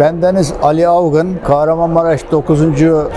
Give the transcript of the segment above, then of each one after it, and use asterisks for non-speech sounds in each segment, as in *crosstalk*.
Bendeniz Ali Avgın, Kahramanmaraş 9.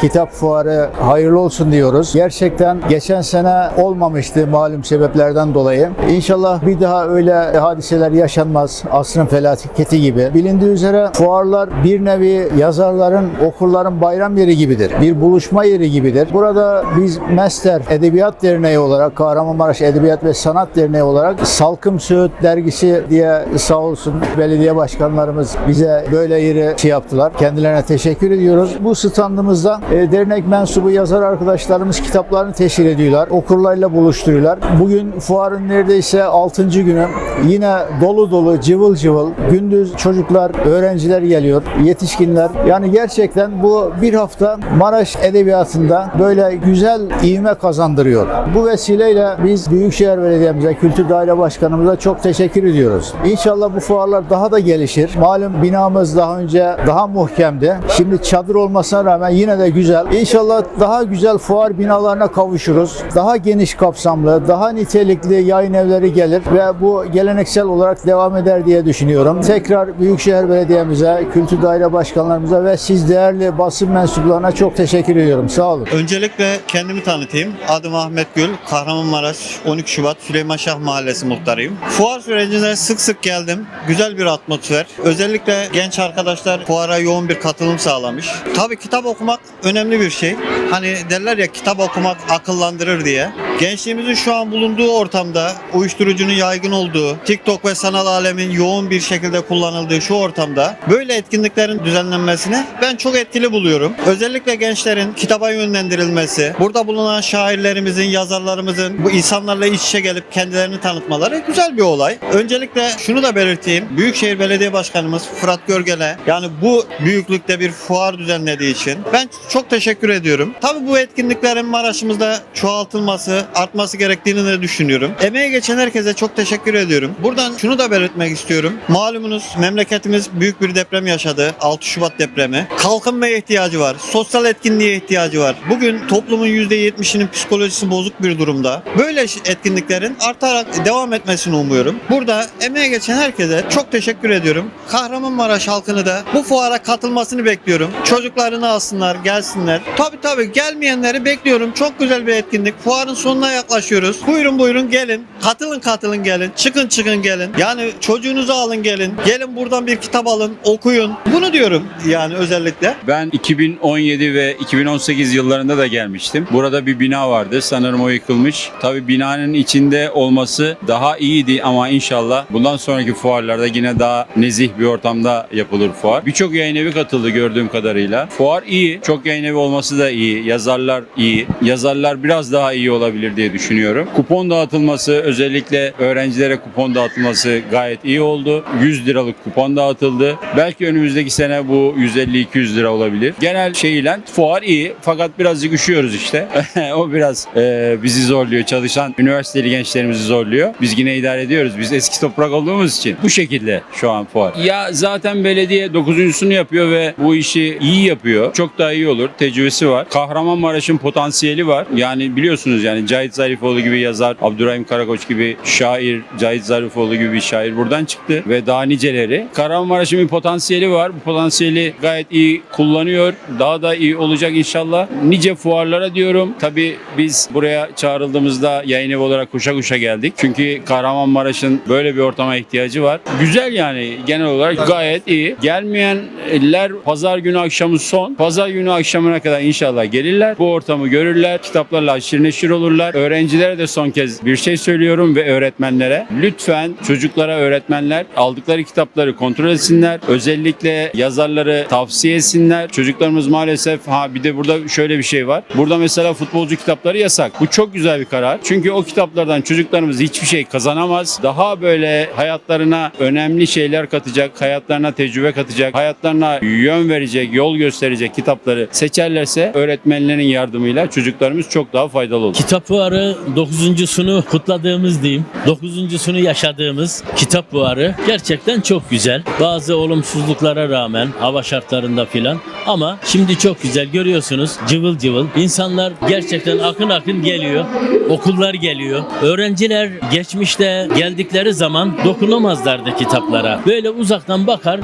Kitap Fuarı hayırlı olsun diyoruz. Gerçekten geçen sene olmamıştı malum sebeplerden dolayı. İnşallah bir daha öyle hadiseler yaşanmaz. Asrın felaketi gibi. Bilindiği üzere fuarlar bir nevi yazarların, okurların bayram yeri gibidir. Bir buluşma yeri gibidir. Burada biz Mester Edebiyat Derneği olarak, Kahramanmaraş Edebiyat ve Sanat Derneği olarak Salkım Söğüt dergisi diye sağ olsun belediye başkanlarımız bize böyle yeri şey yaptılar. Kendilerine teşekkür ediyoruz. Bu standımızda e, dernek mensubu yazar arkadaşlarımız kitaplarını teşhir ediyorlar. Okurlarla buluşturuyorlar. Bugün fuarın neredeyse 6. günü. Yine dolu dolu, cıvıl cıvıl. Gündüz çocuklar, öğrenciler geliyor, yetişkinler. Yani gerçekten bu bir hafta Maraş Edebiyatı'nda böyle güzel ivme kazandırıyor. Bu vesileyle biz Büyükşehir Belediye'mize, Kültür Daire Başkanımıza çok teşekkür ediyoruz. İnşallah bu fuarlar daha da gelişir. Malum binamız daha önce daha muhkemdi. Şimdi çadır olmasına rağmen yine de güzel. İnşallah daha güzel fuar binalarına kavuşuruz. Daha geniş kapsamlı, daha nitelikli yayın evleri gelir ve bu geleneksel olarak devam eder diye düşünüyorum. Tekrar Büyükşehir Belediye'mize, Kültür Daire Başkanlarımıza ve siz değerli basın mensuplarına çok teşekkür ediyorum. Sağ olun. Öncelikle kendimi tanıtayım. Adım Ahmet Gül, Kahramanmaraş 12 Şubat Süleyman Şah Mahallesi muhtarıyım. Fuar sürecine sık sık geldim. Güzel bir atmosfer. Özellikle genç arkadaşlar fuara yoğun bir katılım sağlamış. Tabii kitap okumak önemli bir şey. Hani derler ya kitap okumak akıllandırır diye. Gençliğimizin şu an bulunduğu ortamda uyuşturucunun yaygın olduğu, TikTok ve sanal alemin yoğun bir şekilde kullanıldığı şu ortamda böyle etkinliklerin düzenlenmesini ben çok etkili buluyorum. Özellikle gençlerin kitaba yönlendirilmesi, burada bulunan şairlerimizin, yazarlarımızın bu insanlarla iç içe gelip kendilerini tanıtmaları güzel bir olay. Öncelikle şunu da belirteyim. Büyükşehir Belediye Başkanımız Fırat Görgel'e yani bu büyüklükte bir fuar düzenlediği için ben çok teşekkür ediyorum. Tabii bu etkinliklerin Maraş'ımızda çoğaltılması, artması gerektiğini de düşünüyorum. Emeğe geçen herkese çok teşekkür ediyorum. Buradan şunu da belirtmek istiyorum. Malumunuz memleketimiz büyük bir deprem yaşadı. 6 Şubat depremi. Kalkınmaya ihtiyacı var. Sosyal etkinliğe ihtiyacı var. Bugün toplumun %70'inin psikolojisi bozuk bir durumda. Böyle etkinliklerin artarak devam etmesini umuyorum. Burada emeğe geçen herkese çok teşekkür ediyorum. Kahramanmaraş halkını da bu fuara katılmasını bekliyorum. Çocuklarını alsınlar, gelsinler. Tabii tabii gelmeyenleri bekliyorum. Çok güzel bir etkinlik. Fuarın sonuna yaklaşıyoruz. Buyurun buyurun gelin. Katılın katılın gelin. Çıkın çıkın gelin. Yani çocuğunuzu alın gelin. Gelin buradan bir kitap alın, okuyun. Bunu diyorum yani özellikle. Ben 2017 ve 2018 yıllarında da gelmiştim. Burada bir bina vardı. Sanırım o yıkılmış. Tabii binanın içinde olması daha iyiydi ama inşallah bundan sonraki fuarlarda yine daha nezih bir ortamda yapılır fuar. Birçok yayın evi katıldı gördüğüm kadarıyla. Fuar iyi. Çok yayın evi olması da iyi. Yazarlar iyi. Yazarlar biraz daha iyi olabilir diye düşünüyorum. Kupon dağıtılması özellikle öğrencilere kupon dağıtılması gayet iyi oldu. 100 liralık kupon dağıtıldı. Belki önümüzdeki sene bu 150-200 lira olabilir. Genel şeyle fuar iyi fakat birazcık üşüyoruz işte. *laughs* o biraz e, bizi zorluyor. Çalışan üniversiteli gençlerimizi zorluyor. Biz yine idare ediyoruz. Biz eski toprak olduğumuz için bu şekilde şu an fuar. Ya zaten belediye 9.sunu yapıyor ve bu işi iyi yapıyor. Çok daha iyi olur. Tecrübesi var. Kahramanmaraş'ın potansiyeli var. Yani biliyorsunuz yani Cahit Zarifoğlu gibi yazar, Abdurrahim Karakoç gibi şair, Cahit Zarifoğlu gibi bir şair buradan çıktı ve daha niceleri. Kahramanmaraş'ın bir potansiyeli var. Bu potansiyeli gayet iyi kullanıyor. Daha da iyi olacak inşallah. Nice fuarlara diyorum. Tabii biz buraya çağrıldığımızda yayın evi olarak kuşa kuşa geldik. Çünkü Kahramanmaraş'ın böyle bir ortama ihtiyacı var. Güzel yani genel olarak gayet iyi. Gelmeyenler pazar günü akşamı son. Pazar günü akşamına kadar inşallah gelirler. Bu ortamı görürler. Kitaplarla aşırı neşir olurlar. Öğrencilere de son kez bir şey söylüyorum ve öğretmenlere. Lütfen çocuklara öğretmenler aldıkları kitapları kontrol etsinler. Özellikle yazarları tavsiye etsinler. Çocuklarımız maalesef ha bir de burada şöyle bir şey var. Burada mesela futbolcu kitapları yasak. Bu çok güzel bir karar. Çünkü o kitaplardan çocuklarımız hiçbir şey kazanamaz. Daha böyle hayatlarına önemli şeyler katacak, hayatlarına tecrübe katacak, hayatlarına yön verecek, yol gösterecek kitapları seçerlerse öğretmenlerin yardımıyla çocuklarımız çok daha faydalı olur. Kitap Fuarı 9.sunu kutladığımız diyeyim. 9.sunu yaşadığımız Kitap Fuarı gerçekten çok güzel. Bazı olumsuzluklara rağmen hava şartlarında filan Ama şimdi çok güzel görüyorsunuz cıvıl cıvıl. İnsanlar gerçekten akın akın geliyor. Okullar geliyor. Öğrenciler geçmişte geldikleri zaman dokunamazlardı kitaplara. Böyle uzaktan bakar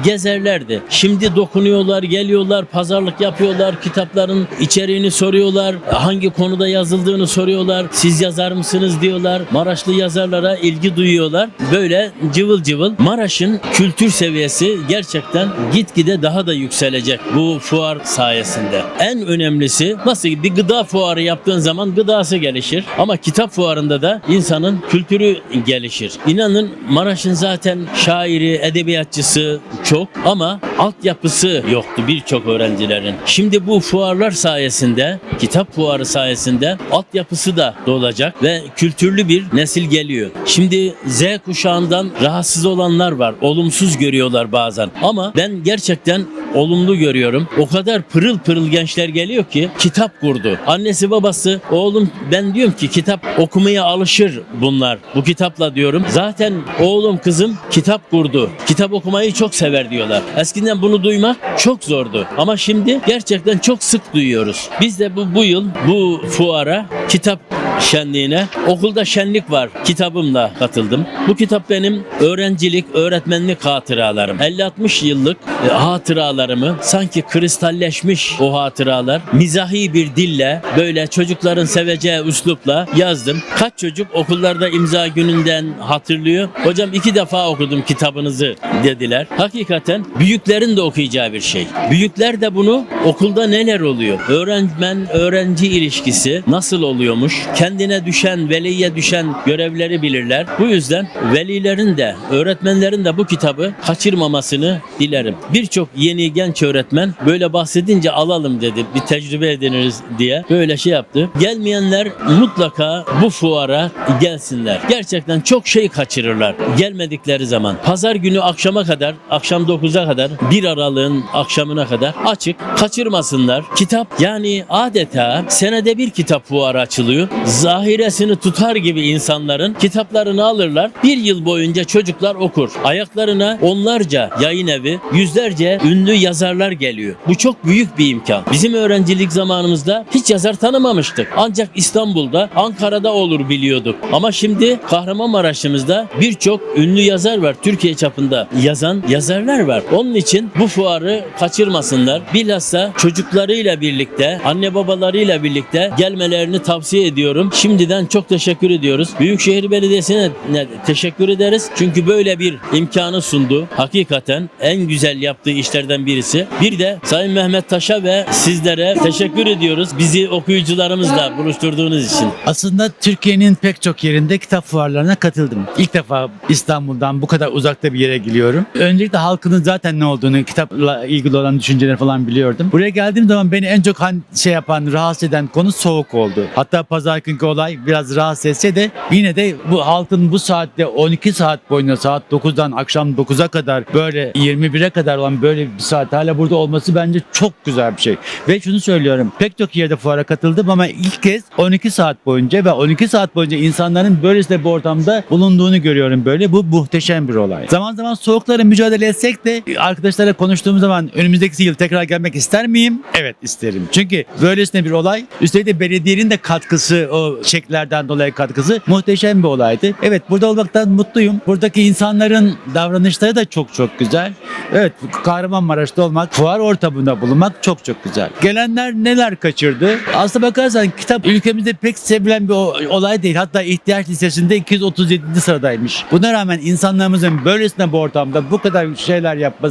gezerlerdi. Şimdi dokunuyorlar, geliyorlar, pazarlık yapıyorlar, kitapların içeriğini soruyorlar, hangi konuda yazıldığını soruyorlar. Siz yazar mısınız diyorlar. Maraşlı yazarlara ilgi duyuyorlar. Böyle cıvıl cıvıl Maraş'ın kültür seviyesi gerçekten gitgide daha da yükselecek bu fuar sayesinde. En önemlisi nasıl bir gıda fuarı yaptığın zaman gıdası gelişir ama kitap fuarında da insanın kültürü gelişir. İnanın Maraş'ın zaten şairi, edebiyatçısı çok ama altyapısı yoktu birçok öğrencilerin. Şimdi bu fuarlar sayesinde, kitap fuarı sayesinde altyapısı da dolacak ve kültürlü bir nesil geliyor. Şimdi Z kuşağından rahatsız olanlar var. Olumsuz görüyorlar bazen. Ama ben gerçekten olumlu görüyorum. O kadar pırıl pırıl gençler geliyor ki kitap kurdu. Annesi babası oğlum ben diyorum ki kitap okumaya alışır bunlar. Bu kitapla diyorum. Zaten oğlum kızım kitap kurdu. Kitap okumayı çok sever diyorlar. Eskiden bunu duymak çok zordu. Ama şimdi gerçekten çok sık duyuyoruz. Biz de bu, bu yıl bu fuara kitap şenliğine okulda şenlik var kitabımla katıldım. Bu kitap benim öğrencilik, öğretmenlik hatıralarım. 50-60 yıllık e, hatıralarımı sanki kristalleşmiş o hatıralar mizahi bir dille böyle çocukların seveceği üslupla yazdım. Kaç çocuk okullarda imza gününden hatırlıyor. Hocam iki defa okudum kitabınızı dediler. Hakikaten büyüklerin de okuyacağı bir şey. Büyükler de bunu okulda neler oluyor? Öğretmen öğrenci ilişkisi nasıl oluyormuş? Kendine düşen, veliye düşen görevleri bilirler. Bu yüzden velilerin de, öğretmenlerin de bu kitabı kaçırmamasını dilerim. Birçok yeni genç öğretmen böyle bahsedince alalım dedi. Bir tecrübe ediniriz diye. Böyle şey yaptı. Gelmeyenler mutlaka bu fuara gelsinler. Gerçekten çok şey kaçırırlar. Gelmedikleri zaman. Pazar günü akşama kadar, akşam 9'a kadar, 1 Aralık'ın akşamına kadar açık. Kaçırmasınlar. Kitap yani adeta senede bir kitap fuarı açılıyor. Zahiresini tutar gibi insanların kitaplarını alırlar. Bir yıl boyunca çocuklar okur. Ayaklarına onlarca yayın evi, yüzlerce ünlü yazarlar geliyor. Bu çok büyük bir imkan. Bizim öğrencilik zamanımızda hiç yazar tanımamıştık. Ancak İstanbul'da, Ankara'da olur biliyorduk. Ama şimdi Kahramanmaraş'ımızda birçok ünlü yazar var. Türkiye çapında yazan yazarlar var. Onun için bu fuarı kaçırmasınlar. Bilhassa çocuklarıyla birlikte, anne babalarıyla birlikte gelmelerini tavsiye ediyorum. Şimdiden çok teşekkür ediyoruz. Büyükşehir Belediyesi'ne ne- teşekkür ederiz. Çünkü böyle bir imkanı sundu. Hakikaten en güzel yaptığı işlerden birisi. Bir de Sayın Mehmet Taş'a ve sizlere teşekkür ediyoruz. Bizi okuyucularımızla buluşturduğunuz için. Aslında Türkiye'nin pek çok yerinde kitap fuarlarına katıldım. İlk defa İstanbul'dan bu kadar uzakta bir yere geliyorum. Öncelikle halkının zaten ne olduğunu, kitapla ilgili olan düşünceleri falan biliyordum. Buraya geldiğim zaman beni en çok şey yapan, rahatsız eden konu soğuk oldu. Hatta pazar günkü olay biraz rahatsız etse de yine de bu halkın bu saatte 12 saat boyunca saat 9'dan akşam 9'a kadar böyle 21'e kadar olan böyle bir saat hala burada olması bence çok güzel bir şey. Ve şunu söylüyorum. Pek çok yerde fuara katıldım ama ilk kez 12 saat boyunca ve 12 saat boyunca insanların böylesine bir ortamda bulunduğunu görüyorum böyle. Bu muhteşem bir olay. Zaman zaman soğuklara mücadele etsek de arkadaşlarla konuştuğum zaman önümüzdeki yıl tekrar gelmek ister miyim? Evet isterim. Çünkü böylesine bir olay. Üstelik de belediyenin de katkısı o çeklerden dolayı katkısı muhteşem bir olaydı. Evet burada olmaktan mutluyum. Buradaki insanların davranışları da çok çok güzel. Evet Kahramanmaraş'ta olmak, fuar ortamında bulunmak çok çok güzel. Gelenler neler kaçırdı? Aslına bakarsan kitap ülkemizde pek sevilen bir olay değil. Hatta ihtiyaç listesinde 237. sıradaymış. Buna rağmen insanlarımızın böylesine bu ortamda bu kadar şeyler yapması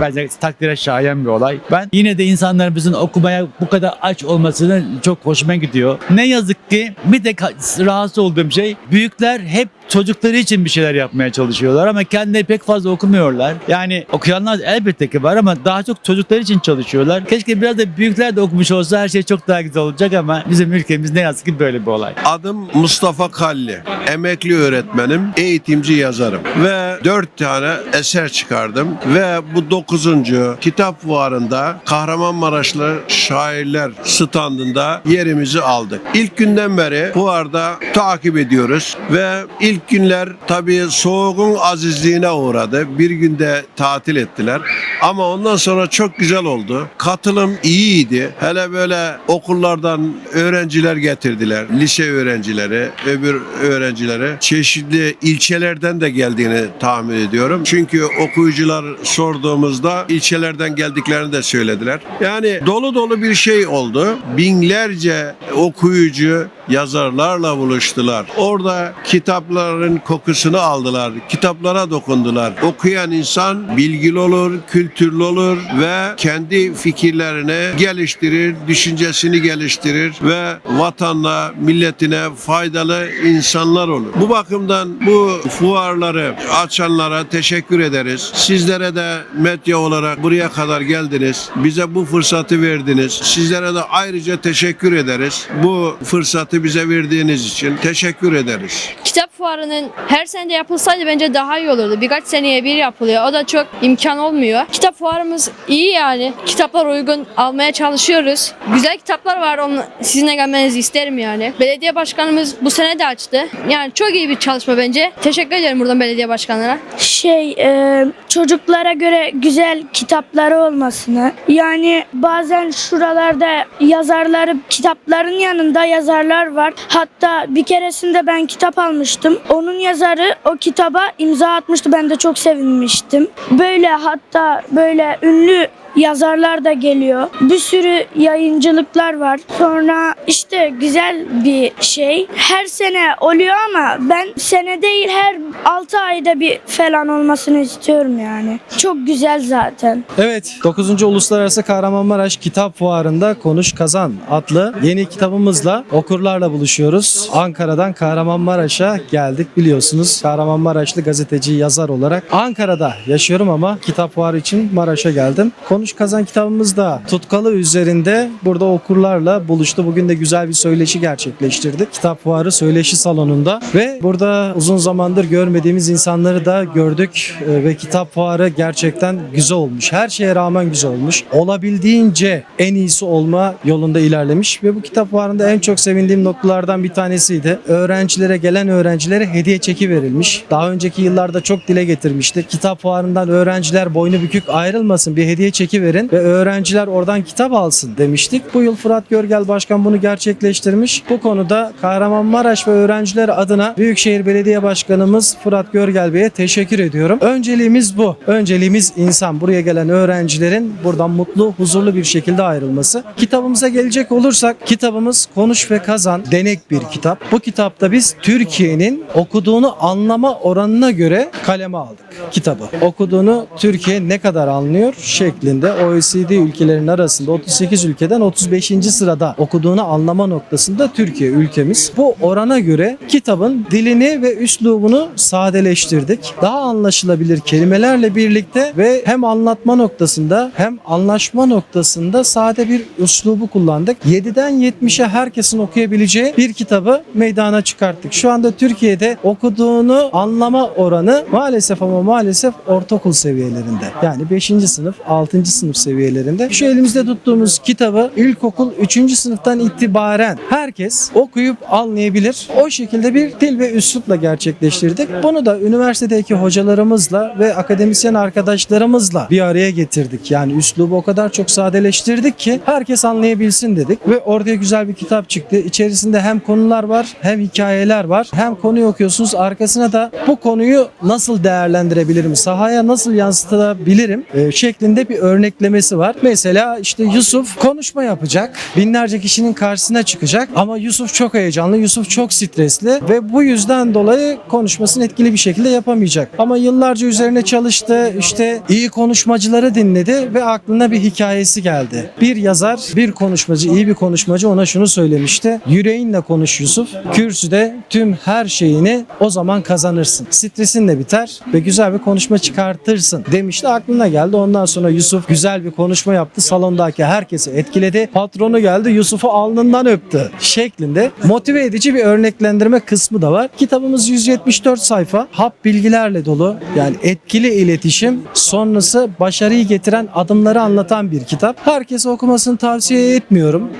bence takdire şayan bir olay. Ben yine de insanlarımızın okumaya bu kadar aç olmasını çok hoşuma gidiyor. Ne yazık ki bir tek rahatsız olduğum şey büyükler hep çocukları için bir şeyler yapmaya çalışıyorlar ama kendileri pek fazla okumuyorlar. Yani okuyanlar elbette ki var ama daha çok çocuklar için çalışıyorlar. Keşke biraz da büyükler de okumuş olsa her şey çok daha güzel olacak ama bizim ülkemiz ne yazık ki böyle bir olay. Adım Mustafa Kalli. Emekli öğretmenim, eğitimci yazarım. Ve dört tane eser çıkardım. Ve bu dokuzuncu kitap fuarında Kahramanmaraşlı şairler standında yerimizi aldık. İlk günden beri fuarda takip ediyoruz ve ilk İlk günler tabii soğuğun azizliğine uğradı. Bir günde tatil ettiler. Ama ondan sonra çok güzel oldu. Katılım iyiydi. Hele böyle okullardan öğrenciler getirdiler. Lise öğrencileri, öbür öğrencileri. Çeşitli ilçelerden de geldiğini tahmin ediyorum. Çünkü okuyucular sorduğumuzda ilçelerden geldiklerini de söylediler. Yani dolu dolu bir şey oldu. Binlerce okuyucu yazarlarla buluştular. Orada kitapların kokusunu aldılar. Kitaplara dokundular. Okuyan insan bilgili olur, kültürlü olur ve kendi fikirlerini geliştirir, düşüncesini geliştirir ve vatanla, milletine faydalı insanlar olur. Bu bakımdan bu fuarları açanlara teşekkür ederiz. Sizlere de medya olarak buraya kadar geldiniz. Bize bu fırsatı verdiniz. Sizlere de ayrıca teşekkür ederiz. Bu fırsatı bize verdiğiniz için teşekkür ederiz. Kitap fuarının her sene de yapılsaydı bence daha iyi olurdu. Birkaç seneye bir yapılıyor. O da çok imkan olmuyor. Kitap fuarımız iyi yani. Kitaplar uygun almaya çalışıyoruz. Güzel kitaplar var. Onu sizinle gelmenizi isterim yani. Belediye başkanımız bu sene de açtı. Yani çok iyi bir çalışma bence. Teşekkür ederim buradan belediye başkanlara. şey e, çocuklara göre güzel kitapları olmasını yani bazen şuralarda yazarları kitapların yanında yazarlar var hatta bir keresinde ben kitap almıştım onun yazarı o kitaba imza atmıştı. Ben de çok sevinmiştim. Böyle hatta böyle ünlü yazarlar da geliyor. Bir sürü yayıncılıklar var. Sonra işte güzel bir şey. Her sene oluyor ama ben sene değil her 6 ayda bir falan olmasını istiyorum yani. Çok güzel zaten. Evet, 9. Uluslararası Kahramanmaraş Kitap Fuarı'nda Konuş Kazan adlı yeni kitabımızla okurlarla buluşuyoruz. Ankara'dan Kahramanmaraş'a geldik biliyorsunuz. Kahramanmaraşlı gazeteci, yazar olarak Ankara'da yaşıyorum ama kitap fuarı için Maraş'a geldim. Konuş Kazan kitabımız da tutkalı üzerinde burada okurlarla buluştu. Bugün de güzel bir söyleşi gerçekleştirdik. Kitap fuarı söyleşi salonunda ve burada uzun zamandır görmediğimiz insanları da gördük Ee, ve kitap fuarı gerçekten güzel olmuş. Her şeye rağmen güzel olmuş. Olabildiğince en iyisi olma yolunda ilerlemiş ve bu kitap fuarında en çok sevindiğim noktalardan bir tanesiydi. Öğrencilere gelen öğrencilere hediye çeki verilmiş. Daha önceki yıllarda çok dile getirmiştik. Kitap fuarından öğrenciler boynu bükük ayrılmasın bir hediye çeki verin ve öğrenciler oradan kitap alsın demiştik. Bu yıl Fırat Görgel Başkan bunu gerçekleştirmiş. Bu konuda Kahramanmaraş ve öğrenciler adına Büyükşehir Belediye Başkanımız Fırat Görgel Bey'e teşekkür ediyorum. Önceliğimiz bu. Önceliğimiz insan. Buraya gelen öğrencilerin buradan mutlu, huzurlu bir şekilde ayrılması. Kitabımıza gelecek olursak kitabımız Konuş ve Kazan denek bir kitap. Bu kitapta biz Türkiye'nin okuduğunu anlama oranına göre kaleme aldık kitabı. Okuduğunu Türkiye ne kadar anlıyor şeklinde OECD ülkelerinin arasında 38 ülkeden 35. sırada okuduğunu anlama noktasında Türkiye ülkemiz. Bu orana göre kitabın dilini ve üslubunu sadeleştirdik. Daha anlaşılabilir kelimelerle birlikte ve hem anlatma noktasında hem anlaşma noktasında sade bir üslubu kullandık. 7'den 70'e herkesin okuyabileceği bir kitabı meydana çıkarttık. Şu anda Türkiye'de okuduğunu anlama oranı maalesef ama maalesef ortaokul seviyelerinde. Yani 5. sınıf, 6. sınıf seviyelerinde. Şu elimizde tuttuğumuz kitabı ilkokul 3. sınıftan itibaren herkes okuyup anlayabilir. O şekilde bir dil ve üslupla gerçekleştirdik. Bunu da üniversitedeki hocalarımızla ve akademisyen arkadaşlarımızla bir araya getirdik. Yani üslubu o kadar çok sadeleştirdik ki herkes anlayabilsin dedik ve ortaya güzel bir kitap çıktı. İçerisinde hem konular var hem hikayeler var. Hem konuyu okuyorsunuz arkasına da bu konuyu nasıl değerlendirebilirim, sahaya nasıl yansıtabilirim e, şeklinde bir örneklemesi var. Mesela işte Yusuf konuşma yapacak. Binlerce kişinin karşısına çıkacak ama Yusuf çok heyecanlı, Yusuf çok stresli ve bu yüzden dolayı konuşmasını etkili bir şekilde yapamayacak. Ama yıllarca üzerine çalıştı, işte iyi konuşmacıları dinledi ve aklına bir hikayesi geldi. Bir yazar, bir konuşmacı, iyi bir konuşmacı ona şunu söylemişti. Yüreğinle konuş Yusuf. Kürsüde tüm her şeyini o zaman kazanırsın. Stresin de biter ve güzel bir konuşma çıkartırsın demişti. Aklına geldi. Ondan sonra Yusuf güzel bir konuşma yaptı. Salondaki herkesi etkiledi. Patronu geldi Yusuf'u alnından öptü şeklinde motive edici bir örneklendirme kısmı da var. Kitabımız 174 sayfa. Hap bilgilerle dolu. Yani etkili iletişim sonrası başarıyı getiren adımları anlatan bir kitap. Herkese okumasını tavsiye etmiyorum.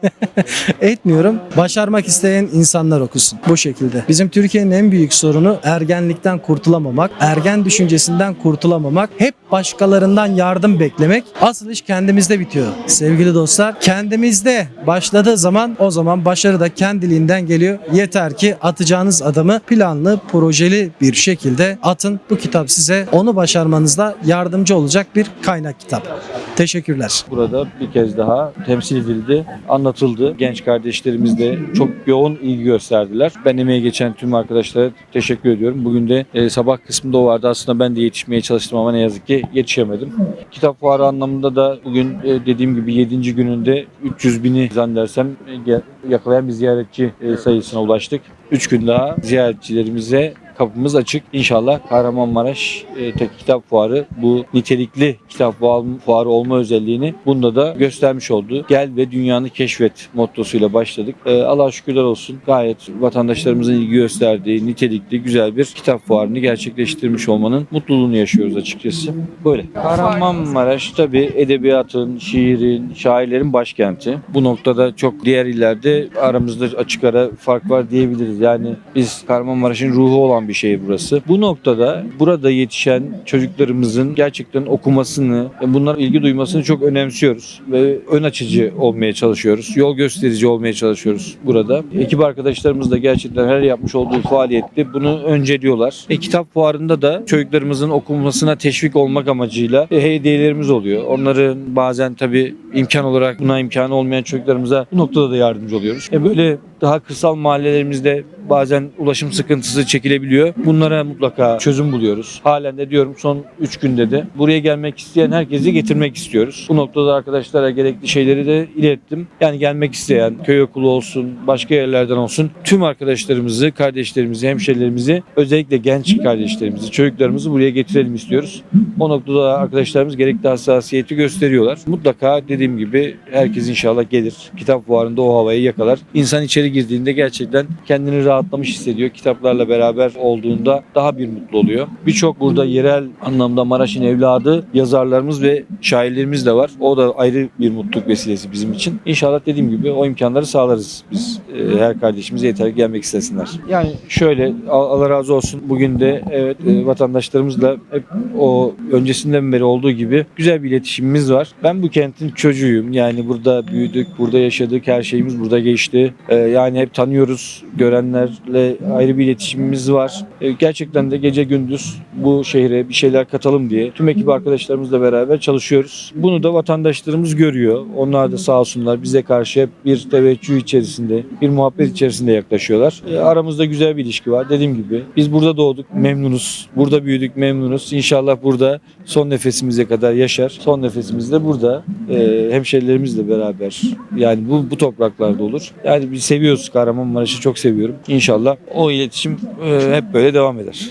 *laughs* etmiyorum. Başarmak isteyen insanlar okusun. Bu şekilde. Bizim Türkiye'nin en büyük sorunu ergenlikten kurtulamamak, ergen düşüncesinden kurtulamamak, hep başkalarından yardım beklemek. Asıl iş kendimizde bitiyor. Sevgili dostlar, kendimizde başladığı zaman o zaman başarı da kendiliğinden geliyor. Yeter ki atacağınız adımı planlı, projeli bir şekilde atın. Bu kitap size onu başarmanızda yardımcı olacak bir kaynak kitap. Teşekkürler. burada bir kez daha temsil edildi, anlatıldı. Genç kardeşlerimiz de çok yoğun ilgi gösterdiler. Ben emeği geçen tüm arkadaşlara teşekkür ediyorum. Bugün de e, sabah kısmında o vardı. Aslında ben de yetişmeye çalıştım ama ne yazık ki yetişemedim. Kitap fuarı anlamında da bugün e, dediğim gibi 7. gününde 300 bini zannedersem e, yakalayan bir ziyaretçi e, sayısına ulaştık. 3 gün daha ziyaretçilerimize kapımız açık. İnşallah Kahramanmaraş e, Tek Kitap Fuarı bu nitelikli kitap fuarı- olma özelliğini bunda da göstermiş oldu. Gel ve dünyanı keşfet mottosuyla başladık. E, Allah şükürler olsun gayet vatandaşlarımızın ilgi gösterdiği nitelikli güzel bir kitap fuarını gerçekleştirmiş olmanın mutluluğunu yaşıyoruz açıkçası. Böyle. Kahramanmaraş tabii edebiyatın, şiirin, şairlerin başkenti. Bu noktada çok diğer illerde aramızda açık ara fark var diyebiliriz. Yani biz Kahramanmaraş'ın ruhu olan bir şehir burası. Bu noktada burada yetişen çocuklarımızın gerçekten okumasını, bunlara ilgi duymasını çok önemsiyoruz ve ön açıcı olmaya çalışıyoruz. Yol gösterici olmaya çalışıyoruz burada. Ekip arkadaşlarımız da gerçekten her yapmış olduğu faaliyette bunu önceliyorlar. E, kitap fuarında da çocuklarımızın okumasına teşvik olmak amacıyla e, hediyelerimiz oluyor. Onların bazen tabii imkan olarak buna imkanı olmayan çocuklarımıza bu noktada da yardımcı oluyoruz. E, böyle daha kırsal mahallelerimizde bazen ulaşım sıkıntısı çekilebiliyor. Bunlara mutlaka çözüm buluyoruz. Halen de diyorum son 3 günde de buraya gelmek isteyen herkesi getirmek istiyoruz. Bu noktada arkadaşlara gerekli şeyleri de ilettim. Yani gelmek isteyen köy okulu olsun, başka yerlerden olsun tüm arkadaşlarımızı, kardeşlerimizi, hemşerilerimizi, özellikle genç kardeşlerimizi, çocuklarımızı buraya getirelim istiyoruz. O noktada arkadaşlarımız gerekli hassasiyeti gösteriyorlar. Mutlaka dediğim gibi herkes inşallah gelir. Kitap fuarında o havayı yakalar. İnsan içeri girdiğinde gerçekten kendini rahatlamış hissediyor. Kitaplarla beraber olduğunda daha bir mutlu oluyor. Birçok burada yerel anlamda Maraş'ın evladı yazarlarımız ve şairlerimiz de var. O da ayrı bir mutluluk vesilesi bizim için. İnşallah dediğim gibi o imkanları sağlarız biz. E, her kardeşimize yeter ki gelmek istesinler. Yani şöyle Al- Allah razı olsun bugün de evet e, vatandaşlarımızla hep o öncesinden beri olduğu gibi güzel bir iletişimimiz var. Ben bu kentin çocuğuyum. Yani burada büyüdük, burada yaşadık, her şeyimiz burada geçti. E, yani hep tanıyoruz. Görenlerle ayrı bir iletişimimiz var. Gerçekten de gece gündüz bu şehre bir şeyler katalım diye tüm ekip arkadaşlarımızla beraber çalışıyoruz. Bunu da vatandaşlarımız görüyor. Onlar da sağ olsunlar bize karşı hep bir teveccüh içerisinde, bir muhabbet içerisinde yaklaşıyorlar. E, aramızda güzel bir ilişki var. Dediğim gibi biz burada doğduk, memnunuz. Burada büyüdük, memnunuz. İnşallah burada son nefesimize kadar yaşar. Son nefesimiz de burada e, hemşerilerimizle beraber yani bu, bu topraklarda olur. Yani biz seviyoruz Kahramanmaraş'ı çok seviyorum. İnşallah o iletişim e, hep böyle devam eder.